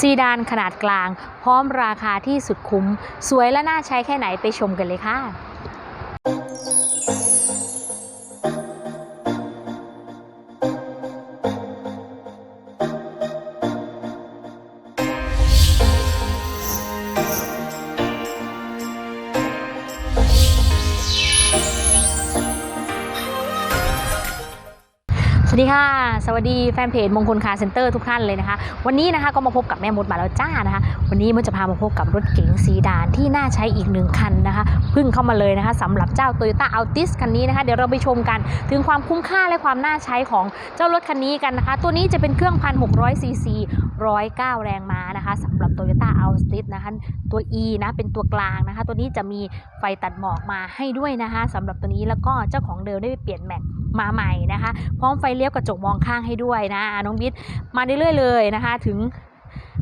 ซีดานขนาดกลาง พร้อมราคาที่สุดคุ้ม สวยและน่าใช้แค่ไหนไปชมกันเลยค่ะ วัสดีค่ะ สวัสดีแฟนเพจมงคลคาร์เซ็นเตอร์ทุกท่านเลยนะคะ วันนี้นะคะก็มาพบกับแม่มดมาแล้วจ้านะคะ วันนี้มดจะพามาพบกับรถเก๋งซีดานที่น่าใช้อีกหนึ่งคันนะคะเพิ่งเข้ามาเลยนะคะสำหรับเจ้า Toyota Altis คันนี้นะคะ เดี๋ยวเราไปชมกันถึงความคุ้มค่าและความน่าใช้ของเจ้ารถคันนี้กันนะคะ ตัวนี้จะเป็นเครื่อง1,600ซีซี109แรงม้านะคะสำหรับ Toyota Altis นะคะตัว E นะเป็นตัวกลางนะคะ ตัวนี้จะมีไฟตัดหมอกมาให้ด้วยนะคะสำหรับตัวนี้แล้วก็เจ้าของเดิมได้ไปเปลี่ยนแม็ก มาใหม่นะคะ พร้อมไฟเลี้ยวกระจกมองข้างให้ด้วยนะน้องบิ๊ดมาเรื่อยๆเลยนะคะ ถึง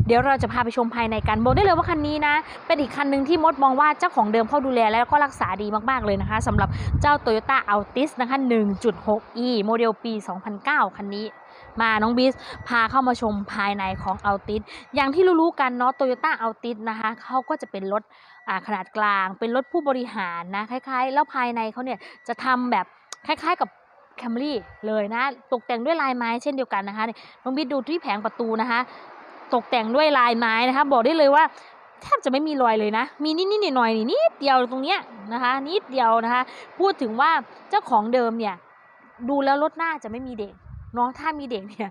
เดี๋ยวเราจะพาไปชมภายในกันบอกได้เลยว่าคันนี้นะ เป็นอีกคันหนึ่งที่มดมองว่าเจ้าของเดิมเขาดูแลแล้วก็รักษาดีมาก ๆ เลยนะคะสำหรับเจ้า Toyota Altis นะคะ 1.6e โมเดลปี 2009 คันนี้ มาน้องบิส พาเข้ามาชมภายในของ Altis อย่างที่รู้ๆกันเนาะ Toyota Altis นะคะเขาก็จะเป็นรถขนาดกลาง เป็นรถผู้บริหารนะคล้าย ๆ แล้วภายในเขาเนี่ยจะทำแบบคล้าย ๆ กับ แคมรี่เลยนะ ตกแต่งด้วยลายไม้เช่นเดียวกันนะคะน้องบิ๊ดดูที่แผงประตูนะคะ ตกแต่งด้วยลายไม้นะคะ บอกได้เลยว่าแทบจะไม่มีรอยเลยนะ มีนิดนิดๆหน่อยๆนิดเดียวตรงเนี้ยนะคะ นิดเดียวนะคะ พูดถึงว่าเจ้าของเดิมเนี่ย ดูแล้วรถหน้าจะไม่มีเด็กเนาะถ้ามีเด็กเนี่ย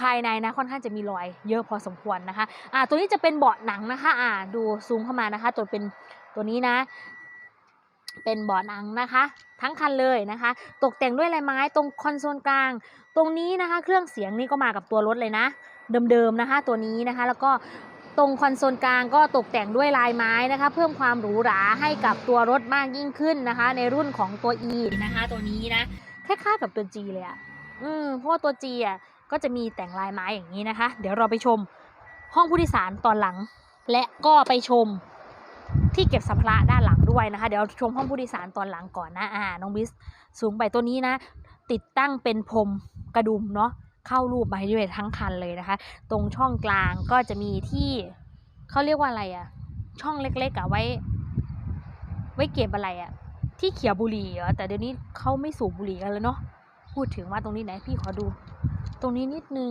ภายในนะค่อนข้างจะมีรอยเยอะพอสมควรนะคะ อ่าตัวนี้จะเป็นเบาะหนังนะคะ อ่าดูซูมเข้ามานะคะ ตัวเป็นตัวนี้นะ เป็นเบาะหนังนะคะ ทั้งคันเลยนะคะ ตกแต่งด้วยลายไม้ตรงคอนโซลกลาง ตรงนี้นะคะ เครื่องเสียงนี่ก็มากับตัวรถเลยนะ เดิมๆนะคะ ตัวนี้นะคะ แล้วก็ตรงคอนโซลกลางก็ตกแต่งด้วยลายไม้นะคะ เพิ่มความหรูหราให้กับตัวรถมากยิ่งขึ้นนะคะ ในรุ่นของตัว E นะคะ ตัวนี้นะคล้ายๆกับตัว G เลยอะอืมเพราะว่าตัว G อะก็จะมีแต่งลายไม้อย่างนี้นะคะ เดี๋ยวเราไปชมห้องผู้โดยสารตอนหลัง และก็ไปชม ที่เก็บสัมภาระด้านหลังด้วยนะคะ เดี๋ยวชมห้องผู้โดยสารตอนหลังก่อนนะอ่าน้องบิสสูงไปตัวนี้นะ ติดตั้งเป็นพรมกระดุมเนาะเข้ารูปมาให้ด้วยทั้งคันเลยนะคะ ตรงช่องกลางก็จะมีที่เขาเรียกว่าอะไรอะช่องเล็กๆอะไว้ ไว้เก็บอะไรอะที่เขียวบุหรี่เหรอแต่เดี๋ยวนี้เขาไม่สูบบุหรี่กันแล้วเนาะพูดถึงว่าตรงนี้ไหนพี่ขอดู ตรงนี้นิดนึง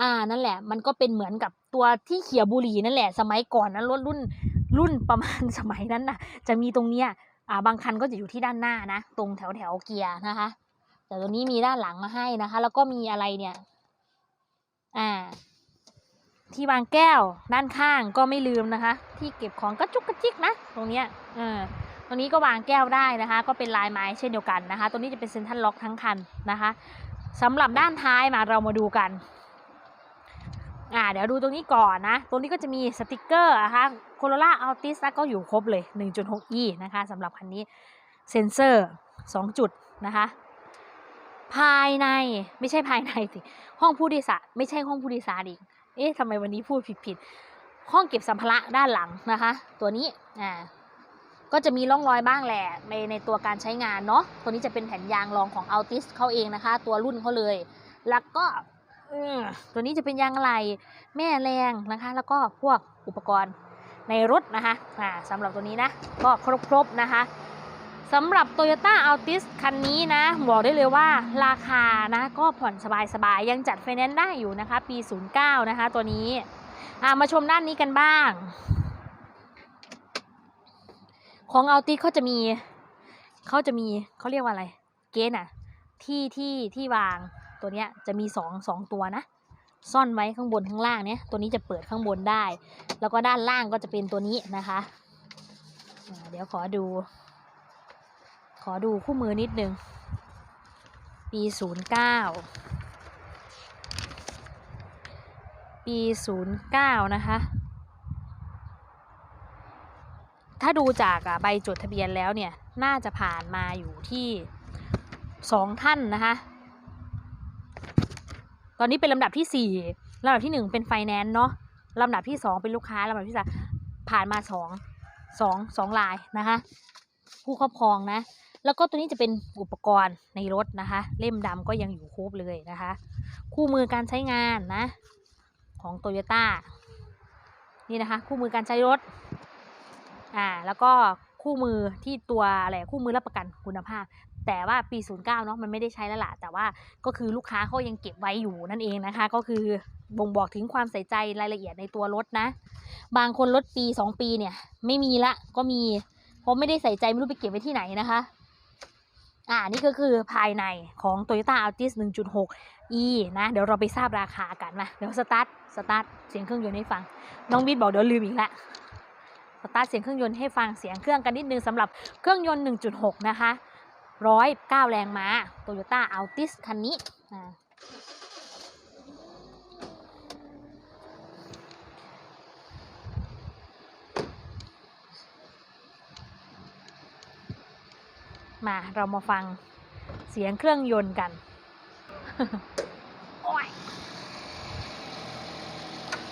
อ่านั่นแหละ มันก็เป็นเหมือนกับตัวที่เขียวบุหรี่นั่นแหละ สมัยก่อนนะรถรุ่น รุ่นประมาณสมัยนั้นนะจะมีตรงเนี้ยอ่าบางคันก็จะอยู่ที่ด้านหน้านะ ตรงแถวแถวเกียร์นะคะ แต่ตัวนี้มีด้านหลังมาให้นะคะ แล้วก็มีอะไรเนี่ย อ่า ที่วางแก้วด้านข้างก็ไม่ลืมนะคะ ที่เก็บของกระจุกกระจิกนะตรงเนี้ยเออตรงนี้ก็วางแก้วได้นะคะ ก็เป็นลายไม้เช่นเดียวกันนะคะ ตัวนี้จะเป็นเซ็นทรัลล็อกทั้งคันนะคะสำหรับด้านท้ายมาเรามาดูกัน อ่าเดี๋ยวดูตรงนี้ก่อนนะ ตรงนี้ก็จะมีสติกเกอร์นะคะ Corolla Altis ก็อยู่ครบเลย 1.6e นะคะสำหรับคันนี้เซนเซอร์ 2 จุดนะคะ ภายในไม่ใช่ภายในสิห้องผู้โดยสารไม่ใช่ห้องผู้โดยสารอีก เอ๊ะทำไมวันนี้พูดผิดผิดห้องเก็บสัมภาระด้านหลังนะคะ ตัวนี้อ่าก็จะมีร่องรอยบ้างแหละในในตัวการใช้งานเนาะตัวนี้จะเป็นแผ่นยางรองของ Altis เขาเองนะคะ ตัวรุ่นเขาเลย แล้วก็ ตัวนี้จะเป็นยางอะไหลแม่แรงนะคะ แล้วก็พวกอุปกรณ์ในรถนะคะสำหรับตัวนี้นะ ก็ครบๆนะคะสำหรับ Toyota Altis คันนี้นะ บอกได้เลยว่าราคานะก็ผ่อนสบายๆ ยังจัดไฟแนนซ์ได้อยู่นะคะ ปี 09 นะคะ ตัวนี้มาชมด้านนี้กันบ้าง ของ Altis เขาจะมีเขาจะมีเขาเรียกว่าอะไร เกณฑ์อะที่ที่ที่วาง ตัวเนี้ยจะมีสองสองตัวนะ ซ่อนไว้ข้างบนข้างล่างเนี้ยตัวนี้จะเปิดข้างบนได้ แล้วก็ด้านล่างก็จะเป็นตัวนี้นะคะ เดี๋ยวขอดู ขอดูคู่มือนิดนึง ปีศูนย์เก้าปีศูนย์เก้านะคะ ถ้าดูจากใบจดทะเบียนแล้วเนี่ย น่าจะผ่านมาอยู่ที่สองท่านนะคะ ตอนนี้เป็นลำดับที่สี่ลำดับที่หนึ่งเป็นไฟแนนซ์เนาะลำดับที่สองเป็นลูกค้าลำดับที่สามผ่านมาสองสองสองลายนะคะ ผู้ครอบครองนะ แล้วก็ตัวนี้จะเป็นอุปกรณ์ในรถนะคะ เล่มดำก็ยังอยู่ครบเลยนะคะ คู่มือการใช้งานนะ ของโตโยต้านี่นะคะ คู่มือการใช้รถอ่าแล้วก็คู่มือที่ตัวอะไรคู่มือรับประกันคุณภาพ แต่ว่าปี 09เนาะมันไม่ได้ใช้แล้วล่ะ แต่ว่าก็คือลูกค้าเขายังเก็บไว้อยู่นั่นเองนะคะ ก็คือบ่งบอกถึงความใส่ใจรายละเอียดในตัวรถนะ บางคนรถปี 2 ปีเนี่ย ไม่มีละก็มีเพราะไม่ได้ใส่ใจไม่รู้ไปเก็บไว้ที่ไหนนะคะอ่า นี่ก็คือภายในของ Toyota Altis 1.6 e นะ เดี๋ยวเราไปทราบราคากันนะเดี๋ยวสตาร์ท สตาร์ท เสียงเครื่องยนต์ให้ฟัง น้องบิดบอกเดี๋ยวลืมอีกล้วสตาร์ทเสียงเครื่องยนต์ให้ฟัง เสียงเครื่องกันนิดนึงสำหรับเครื่องยนต์ 1.6 นะคะ 109 แรงม้า Toyota Altis คันนี้มาเรามาฟังเสียงเครื่องยนต์กัน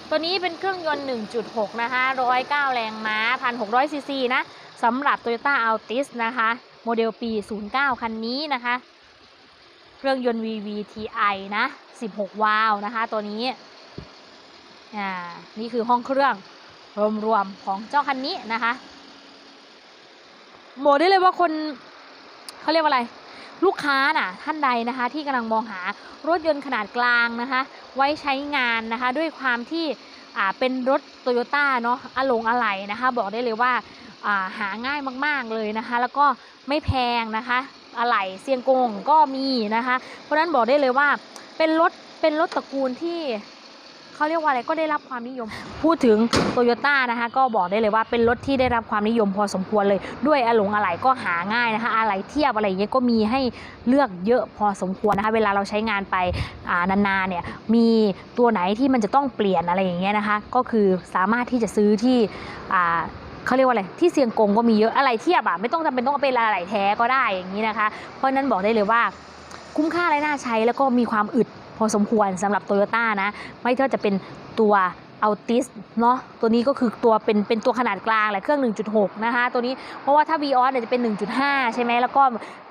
ตัวนี้เป็นเครื่องยนต์ 1.6 นะคะ 109 แรงม้า 1,600ซีซีนะสำหรับ Toyota Altis นะคะ โมเดลปี 09 คันนี้นะคะ เครื่องยนต์ VVTi นะ 16 วาล์วนะคะ ตัวนี้ อ่า นี่คือห้องเครื่องรวมๆของเจ้าคันนี้นะคะบอกได้เลยว่าคนเขาเรียกว่าอะไร ลูกค้าน่ะท่านใดนะคะ ที่กำลังมองหารถยนต์ขนาดกลางนะคะ ไว้ใช้งานนะคะ ด้วยความที่อ่าเป็นรถโตโยต้าเนาะอะลงอะไหล่นะคะ บอกได้เลยว่า หาง่ายมาก ๆเลยนะคะ แล้วก็ไม่แพงนะคะอะไหล่เซียงกงก็มีนะคะ เพราะนั้นบอกได้เลยว่าเป็นรถเป็นรถตระกูลที่เขาเรียกว่าอะไรก็ได้รับความนิยม พูดถึงโตโยต้านะคะก็บอกได้เลยว่าเป็นรถที่ได้รับความนิยมพอสมควรเลย ด้วยอะหลงอะไหล่ก็หาง่ายนะคะอะไหล่เทียบอะไรอย่างเงี้ยก็มีให้เลือกเยอะพอสมควรนะคะเวลาเราใช้งานไปานานๆเนี่ยมีตัวไหนที่มันจะต้องเปลี่ยนอะไรอย่างเงี้ยนะคะ ก็คือสามารถที่จะซื้อที่ เขาเรียกว่าอะไรที่เซียงกงก็มีเยอะอะไรเทียบอะไม่ต้องจำเป็นต้องเอาเป็นอะไรแท้ก็ได้อย่างนี้นะคะ เพราะฉะนั้นบอกได้เลยว่าคุ้มค่าและน่าใช้แล้วก็มีความอึดพอสมควรสำหรับโตโยต้านะ ไม่ว่าจะเป็นตัว Altis เนาะตัวนี้ก็คือตัวเป็นเป็นตัวขนาดกลางแหละเครื่อง 1.6 นะคะตัวนี้เพราะว่าถ้า Vios เนี่ยจะเป็น 1.5 ใช่ไหมแล้วก็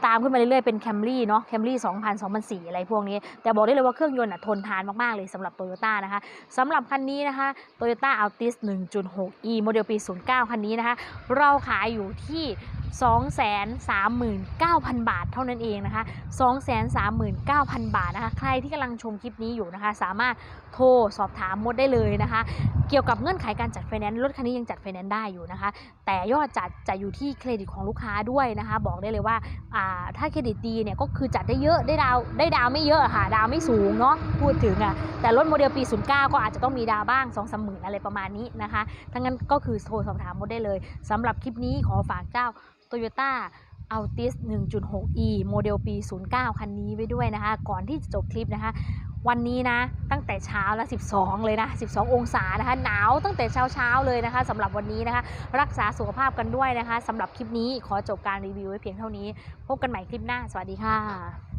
ตามขึ้นมาเรื่อยๆเป็น Camry เนาะ Camry 2000 2004อะไรพวกนี้ แต่บอกได้เลยว่าเครื่องยนต์อะทนทานมากๆเลยสำหรับ Toyota นะคะสำหรับคันนี้นะคะ Toyota Altis 1.6e โมเดลปี 09 คันนี้นะคะ เราขายอยู่ที่239,000 บาทเท่านั้นเองนะคะ 239,000 บาทนะคะ ใครที่กำลังชมคลิปนี้อยู่นะคะ สามารถโทรสอบถามมดได้เลยนะคะ เกี่ยวกับเงื่อนไขการจัดไฟแนนซ์รถคันนี้ยังจัดไฟแนนซ์ได้อยู่นะคะ แต่ยอดจัดจะอยู่ที่เครดิตของลูกค้าด้วยนะคะ บอกได้เลยว่าาถ้าเครดิตดีเนี่ยก็คือจัดได้เยอะได้ดาวได้ดาวไม่เยอะค่ะ ดาวไม่สูงเนาะพูดถึงอะแต่รถโมเดลปี 09 ก็อาจจะต้องมีดาวบ้าง2องสามหมื่นอะไรประมาณนี้นะคะทั้งนั้นก็คือโทรสอบถามมดได้เลยสำหรับคลิปนี้ขอฝากเจ้า Toyota Altis 1.6e โมเดลปี 09 คันนี้ไว้ด้วยนะคะ ก่อนที่จะจบคลิปนะคะ วันนี้นะ ตั้งแต่เช้าแล้ว12 เลยนะ 12 องศานะคะ หนาวตั้งแต่เช้าเช้าๆเลยนะคะสำหรับวันนี้นะคะ รักษาสุขภาพกันด้วยนะคะสำหรับคลิปนี้ขอจบการรีวิวไว้เพียงเท่านี้ พบกันใหม่คลิปหน้า สวัสดีค่ะ